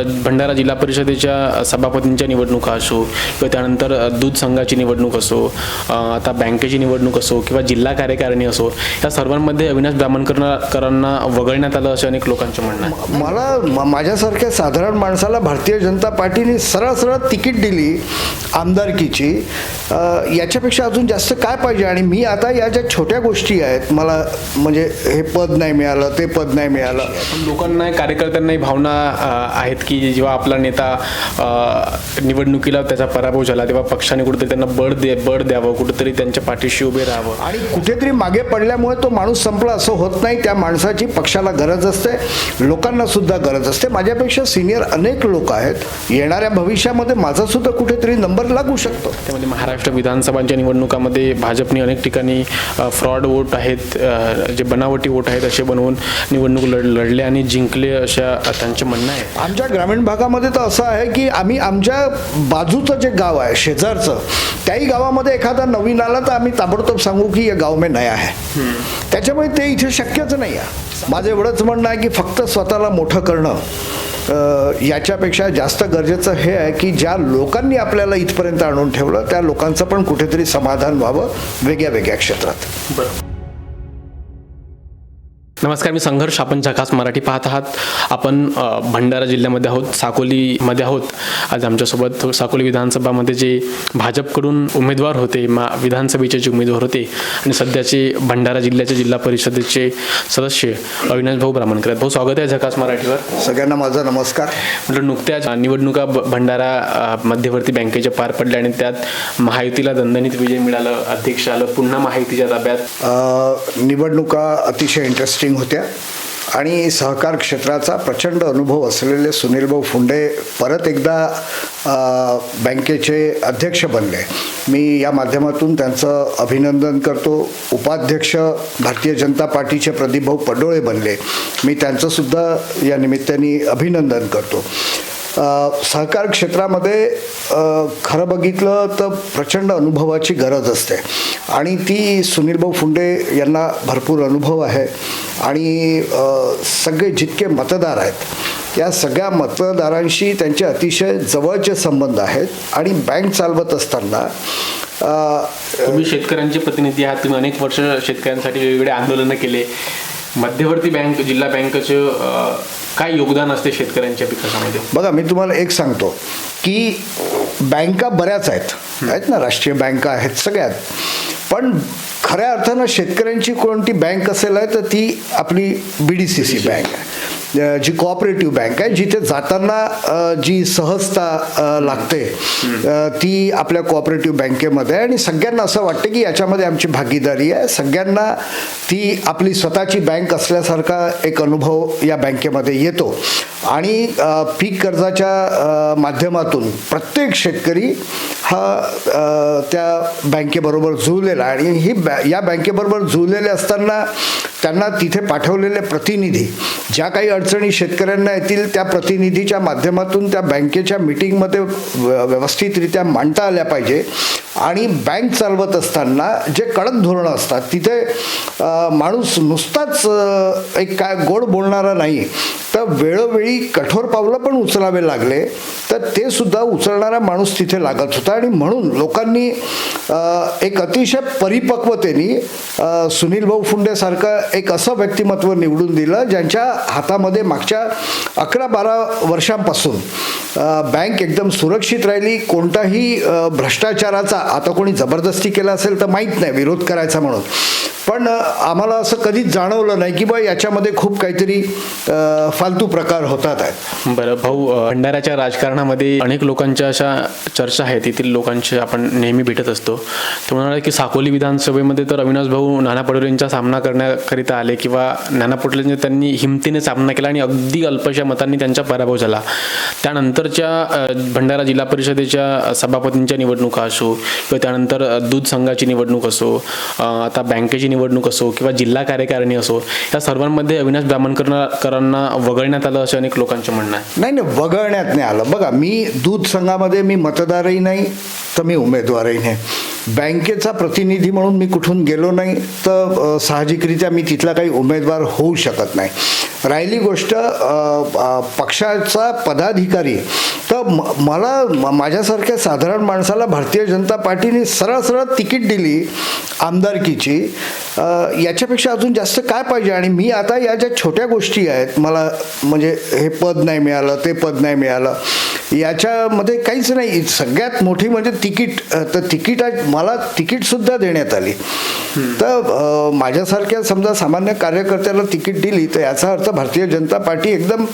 भंडारा जिल्हा परिषदेच्या सभापतींच्या निवडणुका असो किंवा त्यानंतर दूध संघाची निवडणूक असो आता बँकेची निवडणूक असो किंवा जिल्हा कार्यकारिणी असो या सर्वांमध्ये अविनाश ब्राह्मणकरांना वगळण्यात आलं असं अनेक लोकांचं म्हणणं आहे. मला माझ्यासारख्या साधारण माणसाला भारतीय जनता पार्टीने सरळ सरळ तिकीट दिली आमदारकीची. याच्यापेक्षा अजून जास्त काय पाहिजे? आणि मी आता या ज्या छोट्या गोष्टी आहेत मला म्हणजे हे पद नाही मिळालं ते पद नाही मिळालं. लोकांना कार्यकर्त्यांनाही भावना आहेत की जेव्हा आपला नेता निवडणुकीला त्याचा पराभव झाला तेव्हा पक्षाने कुठेतरी त्यांना बळ दे बळ द्यावं कुठेतरी त्यांच्या पाठीशी उभे राहावं. आणि कुठेतरी मागे पडल्यामुळे तो माणूस संपला असं होत नाही. त्या माणसाची पक्षाला गरज असते लोकांना सुद्धा गरज असते. माझ्यापेक्षा सिनियर अनेक लोक आहेत. येणाऱ्या भविष्यामध्ये माझा सुद्धा कुठेतरी नंबर लागू शकतो. त्यामध्ये महाराष्ट्र विधानसभांच्या निवडणुकामध्ये भाजपने अनेक ठिकाणी फ्रॉड वोट आहेत जे बनावटी वोट आहेत असे बनवून निवडणूक लढ लढले आणि जिंकले अशा त्यांचे म्हणणं आहे. आमच्या ग्रामीण भागामध्ये तर असं आहे की आम्ही आमच्या बाजूचं जे गाव आहे शेजारचं त्याही गावामध्ये एखादा नवीन आला तर आम्ही ताबडतोब सांगू की हे गाव मे नया आहे त्याच्यामुळे ते इथे शक्यच नाही आहे माझं एवढंच म्हणणं आहे की फक्त स्वतःला मोठं करणं याच्यापेक्षा जास्त गरजेचं हे आहे की ज्या लोकांनी आपल्याला इथपर्यंत आणून ठेवलं त्या लोकांचं पण कुठेतरी समाधान व्हावं वेगळ्या वेगळ्या क्षेत्रात. बरं. नमस्कार मी संघर्ष. आपण झकास मराठी पाहत आहात. आपण भंडारा जिल्ह्यामध्ये आहोत साकोलीमध्ये आहोत. आज आमच्यासोबत साकोली विधानसभामध्ये जे भाजपकडून उमेदवार होते मा विधानसभेचे जे उमेदवार होते आणि सध्याचे भंडारा जिल्ह्याचे जिल्हा परिषदेचे सदस्य अविनाश भाऊ ब्राह्मणकर आहेत. भाऊ स्वागत आहे झकास मराठीवर. सगळ्यांना माझा नमस्कार. म्हटलं नुकत्याच निवडणुका भंडारा मध्यवर्ती बँकेच्या पार पडल्या आणि त्यात महायुतीला दणदणीत विजय मिळालं अध्यक्ष आलं पुन्हा महायुतीच्या ताब्यात. निवडणुका अतिशय इंटरेस्टिंग होत्या. आणि सहकार क्षेत्राचा प्रचंड अनुभव असलेले सुनीलभाऊ फुंडे परत एकदा बँकेचे अध्यक्ष बनले. मी या माध्यमातून त्यांचं अभिनंदन करतो. उपाध्यक्ष भारतीय जनता पार्टीचे प्रदीपभाऊ पडोळे बनले. मी त्यांचंसुद्धा या निमित्ताने अभिनंदन करतो. सहकार क्षेत्रामध्ये खरं बघितलं तर प्रचंड अनुभवाची गरज असते. आणि ती सुनीलभाऊ फुंडे यांना भरपूर अनुभव आहे. आणि सगळे जितके मतदार आहेत या सगळ्या मतदारांशी त्यांचे अतिशय जवळचे संबंध आहेत. आणि बँक चालवत असताना तुम्ही शेतकऱ्यांचे प्रतिनिधी आहात. तुम्ही अनेक वर्ष शेतकऱ्यांसाठी वेगवेगळे आंदोलनं केले. मध्यवर्ती बँक जिल्हा बँकेचं काय योगदान असते शेतकऱ्यांच्या विकासामध्ये बघा मी तुम्हाला एक सांगतो की बँका बऱ्याच आहेत. आहेत ना राष्ट्रीय बँका आहेत सगळ्यात. पण खऱ्या अर्थानं शेतकऱ्यांची कोणती बँक असेल आहे तर ती आपली B D C C bank G cooperative bank आहे जिथे जाताना जी सहजता लागते ती आपल्या कोऑपरेटिव्ह बँकेमध्ये आहे. आणि सगळ्यांना असं वाटतं की याच्यामध्ये आमची भागीदारी आहे. सगळ्यांना ती आपली स्वतःची बँक असल्यासारखा एक अनुभव या बँकेमध्ये येतो. आणि पीक कर्जाच्या माध्यमातून प्रत्येक शेतकरी हा त्या बँकेबरोबर जुळलेला आहे. आणि ही बॅ या बँकेबरोबर जुळलेले असताना त्यांना तिथे पाठवलेले प्रतिनिधी ज्या काही अडचणी शेतकऱ्यांना येतील त्या प्रतिनिधीच्या माध्यमातून त्या बँकेच्या मिटिंगमध्ये व्यवस्थितरित्या मांडता आल्या पाहिजे. आणि बँक चालवत असताना जे कडक धोरणं असतात तिथे माणूस नुसताच एक काय गोड बोलणारा नाही. तर वेळोवेळी कठोर पावलं पण उचलावे लागले तर ते सुद्धा उचलणारा माणूस तिथे लागत होता. आणि म्हणून लोकांनी एक अतिशय परिपक्वतेने सुनील भाऊ फुंडेसारखं एक असं व्यक्तिमत्व निवडून दिलं ज्यांच्या हातामध्ये मागच्या अकरा बारा वर्षांपासून बँक एकदम सुरक्षित राहिली. कोणताही भ्रष्टाचाराचा आता कोणी जबरदस्ती केला असेल तर माहीत नाही विरोध करायचा म्हणून. पण आम्हाला असं कधीच जाणवलं नाही की बा याच्यामध्ये खूप काहीतरी फालतू प्रकार होतात आहेत. बरं भाऊ भंडाऱ्याच्या राजकारणामध्ये अनेक लोकांच्या अशा चर्चा आहेत. तेथील लोकांशी आपण नेहमी भेटत असतो. ते म्हणाले की साकोली विधानसभेमध्ये तर अविनाश भाऊ नाना पटोलेंचा सामना करण्याकरिता आले किंवा नाना पटोलेंचा त्यांनी हिमतीने सामना केला आणि अगदी अल्पशा मतांनी त्यांचा पराभव झाला. त्यानंतरच्या भंडारा जिल्हा परिषदेच्या सभापतींच्या निवडणुका असो किंवा त्यानंतर दूध संघाची निवडणूक असो आता बँकेची निवडणूक असो किंवा जिल्हा कार्यकारिणी असो या सर्वांमध्ये अविनाश ब्राह्मणकरांना वगळण्यात आलं असं अनेक लोकांचं म्हणणं आहे. नाही नाही वगळण्यात नाही आलं. बघा मी दूध संघामध्ये मी मतदारही नाही तर मी उमेदवारही नाही. बँकेचा प्रतिनिधी म्हणून मी कुठून गेलो नाही तर साहजिकरित्या मी तिथला काही उमेदवार होऊ शकत नाही. राहिली गोष्ट पक्षाचा पदाधिकारी तर म- मला माझ्यासारख्या साधारण माणसाला भारतीय जनता पार्टीने सरळ सरळ तिकीट दिली आमदारकीची याच्यापेक्षा अजून जास्त काय पाहिजे? आणि मी आता या ज्या छोट्या गोष्टी आहेत मला म्हणजे हे पद नाही मिळालं ते पद नाही मिळालं याच्यामध्ये काहीच नाही. सगळ्यात मोठी म्हणजे तिकीट तर तिकीट मला तिकीटसुद्धा देण्यात आली. तर माझ्यासारख्या समजा सामान्य कार्यकर्त्याला तिकीट दिली तर याचा अर्थ भारतीय जनता पार्टी एकदम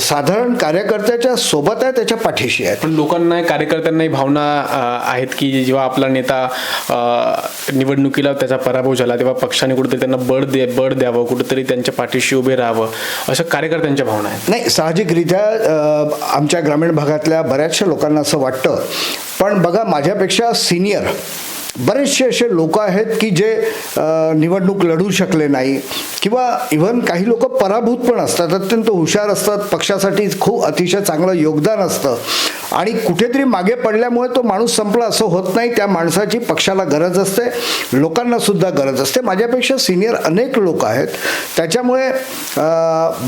साधारण कार्यकर्त्याच्या सोबत आहे त्याच्या पाठीशी आहे. पण लोकांना कार्यकर्त्यांनाही भावना आहेत की जेव्हा आपला नेता निवडणुकीला त्याचा पराभव झाला तेव्हा पक्षाने कुठेतरी त्यांना बळ दे बळ द्यावं कुठेतरी त्यांच्या पाठीशी उभे राहावं अशा कार्यकर्त्यांच्या भावना आहेत. नाही साहजिकरित्या आमच्या ग्रामीण भागातल्या बऱ्याचशा लोकांना असं वाटतं. पण बघा माझ्यापेक्षा सिनियर बरेचसे असे लोक आहेत की जे निवडणूक लढू शकले नाही. किंवा इव्हन काही लोक पराभूत पण असतात अत्यंत हुशार असतात पक्षासाठी खूप अतिशय चांगलं योगदान असतं. आणि कुठेतरी मागे पडल्यामुळे तो माणूस संपला असं होत नाही. त्या माणसाची पक्षाला गरज असते लोकांना सुद्धा गरज असते. माझ्यापेक्षा सिनियर अनेक लोक आहेत. त्याच्यामुळे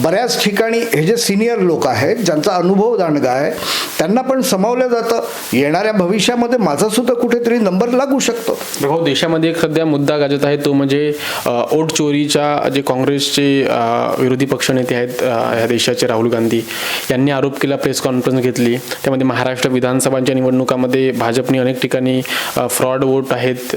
बऱ्याच ठिकाणी हे जे सिनियर लोक आहेत ज्यांचा अनुभव दांडगा आहे त्यांना पण समावलं जातं. येणाऱ्या भविष्यामध्ये माझा सुद्धा कुठेतरी नंबर लागू शकतो. भाऊ हो, देशामध्ये एक सध्या मुद्दा गाजत आहे तो म्हणजे ओट चोरीच्या जे काँग्रेसचे विरोधी पक्षनेते आहेत ह्या या देशाचे राहुल गांधी यांनी आरोप केला प्रेस कॉन्फरन्स घेतली. त्यामध्ये महाराष्ट्र विधानसभांच्या निवडणुकामध्ये भाजपने अनेक ठिकाणी फ्रॉड वोट आहेत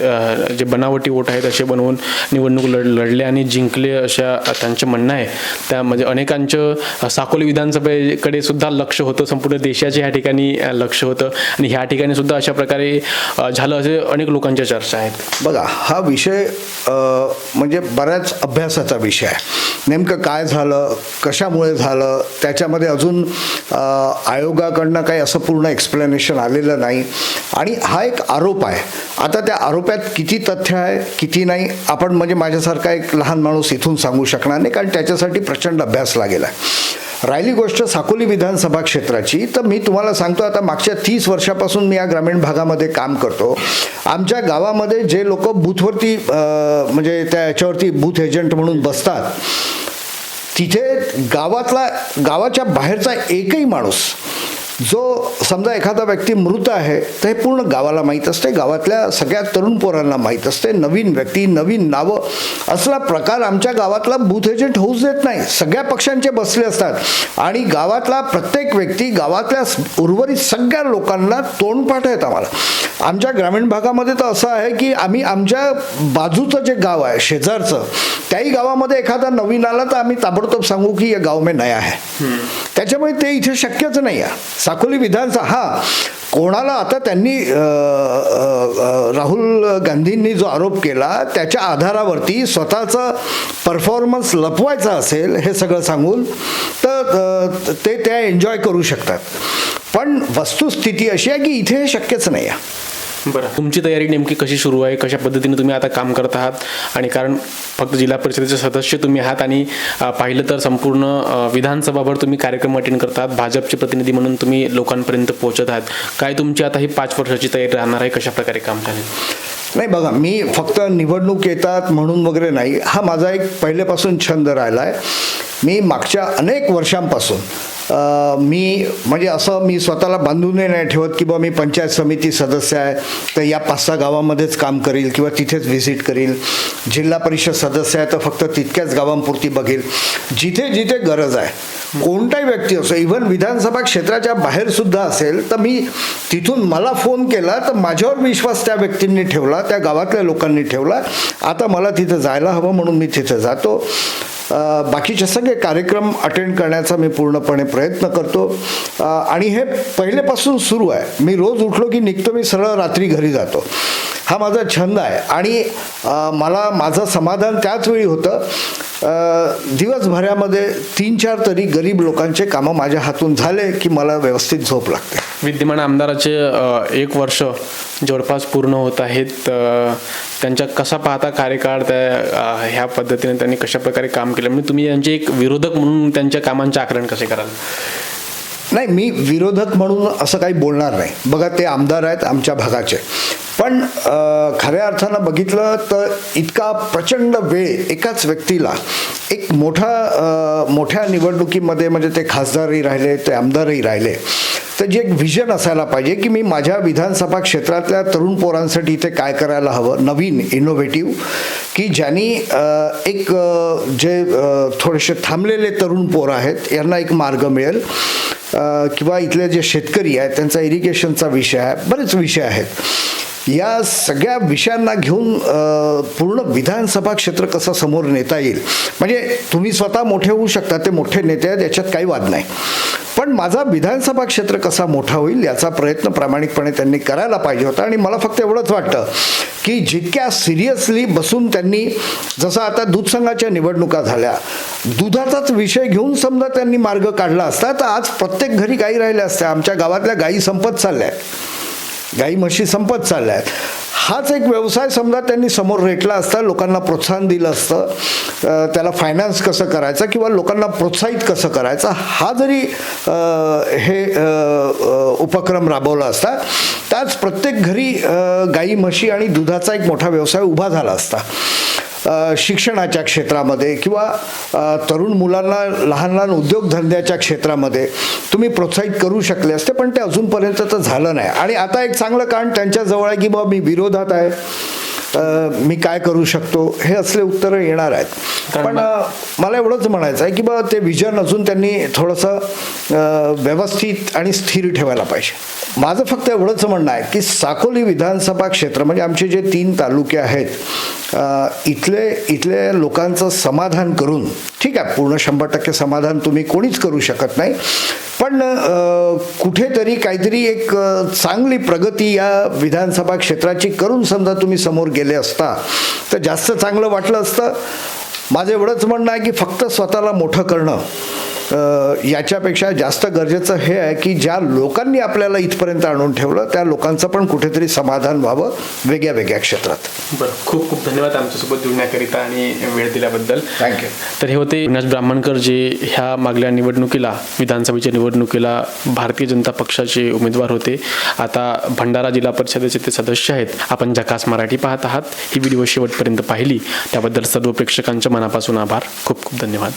जे बनावटी वोट आहेत असे बनवून निवडणूक लढ लढले आणि जिंकले अशा त्यांचं म्हणणं आहे. त्या म्हणजे अनेकांचं साकोली विधानसभेकडे सुद्धा लक्ष होतं संपूर्ण देशाचे ह्या ठिकाणी लक्ष होतं. आणि ह्या ठिकाणी सुद्धा अशा प्रकारे झालं असे अनेक लोकांच्या चर्चा आहेत. बघा हा विषय म्हणजे बऱ्याच अभ्यासाचा विषय आहे. नेमकं काय झालं कशामुळे झालं त्याच्यामध्ये अजून आयोगाकडनं काही असं पूर्ण एक्सप्लेनेशन आलेलं नाही. आणि हा एक आरोप आहे. आता त्या आरोपात किती तथ्य आहे किती नाही आपण म्हणजे माझ्यासारखा एक लहान माणूस इथून सांगू शकणार नाही कारण त्याच्यासाठी प्रचंड अभ्यास लागेल आहे. राहिली गोष्ट साकोली विधानसभा क्षेत्राची तर मी तुम्हाला सांगतो आता मागच्या तीस वर्षापासून मी या ग्रामीण भागामध्ये काम करतो. आमच्या गावामध्ये जे लोक बूथवरती म्हणजे त्या याच्यावरती बूथ एजंट म्हणून बसतात तिथे गावातला गावाच्या बाहेरचा एकही माणूस जो समजा एखादा व्यक्ती मृत आहे तर हे पूर्ण गावाला माहीत असते. गावातल्या सगळ्या तरुण पोरांना माहीत असते. नवीन व्यक्ती नवीन नावं. असला प्रकार आमच्या गावातला बूथ एजंट होऊच देत नाही. सगळ्या पक्षांचे बसले असतात. आणि गावातला प्रत्येक व्यक्ती गावातल्या उर्वरित सगळ्या लोकांना तोंडपाठ आहेत आम्हाला. आमच्या ग्रामीण भागामध्ये तर असं आहे की आम्ही आमच्या बाजूचं जे गाव आहे शेजारचं त्याही गावामध्ये एखादा नवीन आला तर आम्ही ताबडतोब सांगू की हे गाव में नया आहे त्याच्यामुळे ते इथे शक्यच नाही आहे. साकोली विधानसभा हा कोणाला आता त्यांनी राहुल गांधींनी जो आरोप केला त्याच्या आधारावरती स्वतःचा परफॉर्मन्स लपवायचा असेल हे सगळं सांगून तर ते त्या एन्जॉय करू शकतात. पण वस्तुस्थिती अशी आहे की इथे हे शक्यच नाही आहे. बरं. तुमची तयारी नेमकी कशी सुरू आहे? कशा पद्धतीने तुम्ही आता काम करत आहात? आणि कारण फक्त जिल्हा परिषदेचे सदस्य तुम्ही आहात आणि पाहिलं तर संपूर्ण विधानसभाभर तुम्ही कार्यक्रम अटेंड करत आहात भाजपचे प्रतिनिधी म्हणून तुम्ही लोकांपर्यंत पोहोचत आहात. काय तुमची आता ही पाच वर्षाची तयारी राहणार आहे? कशा प्रकारे काम चालेल? नाही बघा मी फक्त निवडणूक येतात म्हणून वगैरे नाही. हा माझा एक पहिल्यापासून छंद राहिला आहे मी मागच्या अनेक वर्षांपासून मी म्हणजे असं मी स्वतःला बांधूनही नाही ठेवत की बा मी पंचायत समिती सदस्य आहे तर या पाच सहा गावामध्येच काम करील किंवा तिथेच व्हिजिट करील. जिल्हा परिषद सदस्य आहे तर फक्त तितक्याच गावांपुरती बघेल. जिथे जिथे गरज आहे कोणताही व्यक्ती असो इव्हन विधानसभा क्षेत्राच्या बाहेर सुद्धा असेल तर मी तिथून मला फोन केला तर माझ्यावर विश्वास त्या व्यक्तींनी ठेवला त्या गावातल्या लोकांनी ठेवला. आता मला तिथं जायला हवं म्हणून मी तिथं जातो. बाकीचे सगळे कार्यक्रम अटेंड करण्याचा मी पूर्णपणे प्रयत्न करतो. आणि हे पहिलेपासून सुरू आहे. मी रोज उठलो की निघतो मी सरळ रात्री घरी जातो. हा माझा छंद आहे. आणि मला माझं समाधान त्याच वेळी होतं. दिवसभरामध्ये तीन चार तरी गरीब लोकांचे कामं माझ्या हातून झाले की मला व्यवस्थित झोप लागते. विद्यमान आमदाराचे एक वर्ष जवळपास पूर्ण होत आहेत. त्यांच्या कसा पाहता कार्यकाळ त्या ह्या पद्धतीने त्यांनी कशा प्रकारे काम केलं? म्हणजे तुम्ही यांचे एक विरोधक म्हणून त्यांच्या कामांचे आकलन कसे कराल? नाही मी विरोधक म्हणून असं काही बोलणार नाही. बघा ते आमदार आहेत आमच्या भागाचे. पण खऱ्या अर्थानं बघितलं तर इतका प्रचंड वेळ एकाच व्यक्तीला एक मोठा मोठ्या निवडणुकीमध्ये म्हणजे ते खासदारही राहिले ते आमदारही राहिले तर जे एक व्हिजन असायला पाहिजे की मी माझ्या विधानसभा क्षेत्रातल्या तरुण पोरांसाठी इथे काय करायला हवं नवीन इनोव्हेटिव्ह की ज्यांनी एक जे थोडेसे थांबलेले तरुण पोरं आहेत यांना एक मार्ग मिळेल किंवा इथले जे शेतकरी आहेत त्यांचा इरिगेशनचा विषय आहे बरेच विषय आहेत. या सगळ्या विषयांना घेऊन पूर्ण विधानसभा क्षेत्र कसं समोर नेता येईल? म्हणजे तुम्ही स्वतः मोठे होऊ शकता ते मोठे नेते आहेत याच्यात काही वाद नाही. पण माझा विधानसभा क्षेत्र कसा मोठा होईल याचा प्रयत्न प्रामाणिकपणे त्यांनी करायला पाहिजे होता. आणि मला फक्त एवढंच वाटतं की जितक्या सिरियसली बसून त्यांनी जसं आता दूध संघाच्या निवडणुका झाल्या दुधाचाच विषय घेऊन समजा त्यांनी मार्ग काढला असता तर आज प्रत्येक घरी गाई राहिल्या असत्या. आमच्या गावातल्या गायी संपत चालल्या आहेत. गाई म्हशी संपत चालल्या आहेत हाच एक व्यवसाय समजा त्यांनी समोर रेटला असता लोकांना प्रोत्साहन दिलं असतं त्याला फायनान्स कसं करायचं किंवा लोकांना प्रोत्साहित कसं करायचं हा जरी हे उपक्रम राबवला असता त्याच प्रत्येक घरी गाई म्हशी आणि दुधाचा एक मोठा व्यवसाय उभा झाला असता. शिक्षणाच्या क्षेत्रामध्ये किंवा तरुण मुलांना लहान लहान उद्योगधंद्याच्या क्षेत्रामध्ये तुम्ही प्रोत्साहित करू शकले असते पण ते अजूनपर्यंत तर झालं नाही. आणि आता एक चांगलं कारण त्यांच्याजवळ आहे की बाबा मी विरोधात आहे. मी काय करू शकतो हे असले उत्तरं येणार आहेत. पण मला एवढंच म्हणायचं आहे की बा ते विजन अजून त्यांनी थोडंसं व्यवस्थित आणि स्थिर ठेवायला पाहिजे. माझं फक्त एवढंच म्हणणं आहे की साकोली विधानसभा क्षेत्र म्हणजे आमचे जे तीन तालुके आहेत इथले इथल्या लोकांचं समाधान करून ठीक आहे पूर्ण शंभर टक्के समाधान तुम्ही कोणीच करू शकत नाही पण कुठेतरी काहीतरी एक चांगली प्रगती या विधानसभा क्षेत्राची करून समजा तुम्ही समोर गेले असता तर जास्त चांगलं वाटलं असतं. माझं एवढंच म्हणणं आहे की फक्त स्वतःला मोठं करणं. याच्यापेक्षा जास्त गरजेचं हे आहे की ज्या लोकांनी आपल्याला इथपर्यंत आणून ठेवलं त्या लोकांचं पण कुठेतरी समाधान व्हावं वेगळ्या वेगळ्या क्षेत्रात. बरं खूप खूप धन्यवाद आमच्यासोबत जुळण्याकरिता आणि वेळ दिल्याबद्दल. थँक्यू तर हे होते विनाश ब्राह्मणकर जे ह्या मागल्या निवडणुकीला विधानसभेच्या निवडणुकीला भारतीय जनता पक्षाचे उमेदवार होते. आता भंडारा जिल्हा परिषदेचे ते सदस्य आहेत. आपण जकास मराठी पाहत आहात. ही व्हिडिओ शेवटपर्यंत पाहिली. त्याबद्दल सर्व प्रेक्षकांच्या मनापासून आभार. खूप खूप धन्यवाद.